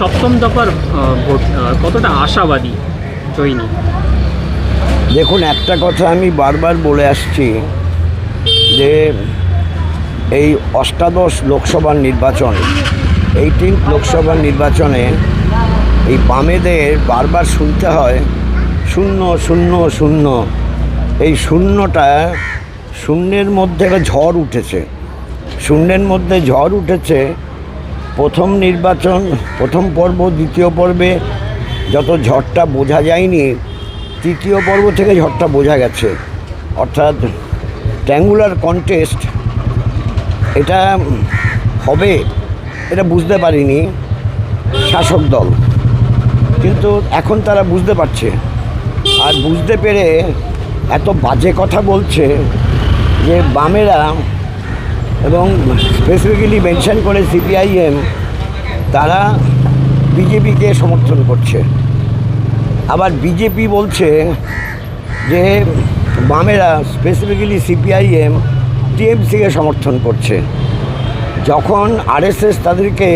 সপ্তম দফার ভোট কতটা আশাবাদী জয়ী দেখুন, একটা কথা আমি বারবার বলে আসছি যে এই অষ্টাদশ লোকসভার নির্বাচন, এইটিন লোকসভার নির্বাচনে এই বামেদের বারবার শুনতে হয়, শূন্য শূন্য শূন্য। এই শূন্যটা শূন্যের মধ্যে একটা ঝড় উঠেছে। শূন্যের মধ্যে ঝড় উঠেছে প্রথম নির্বাচন, প্রথম পর্ব, দ্বিতীয় পর্বে যত ঝড়টা বোঝা যায়নি, তৃতীয় পর্ব থেকে ঝড়টা বোঝা গেছে। অর্থাৎ ট্যাঙ্গুলার কন্টেস্ট এটা হবে, এটা বুঝতে পারিনি শাসক দল। কিন্তু এখন তারা বুঝতে পারছে। আর বুঝতে পেরে এত বাজে কথা বলছে যে বামেরা এবং স্পেসিফিক্যালি মেনশন করে সিপিআইএম তারা বিজেপিকে সমর্থন করছে। আবার বিজেপি বলছে যে বামেরা স্পেসিফিক্যালি সিপিআইএম টিএমসিকে সমর্থন করছে। যখন আরএসএস তাদেরকে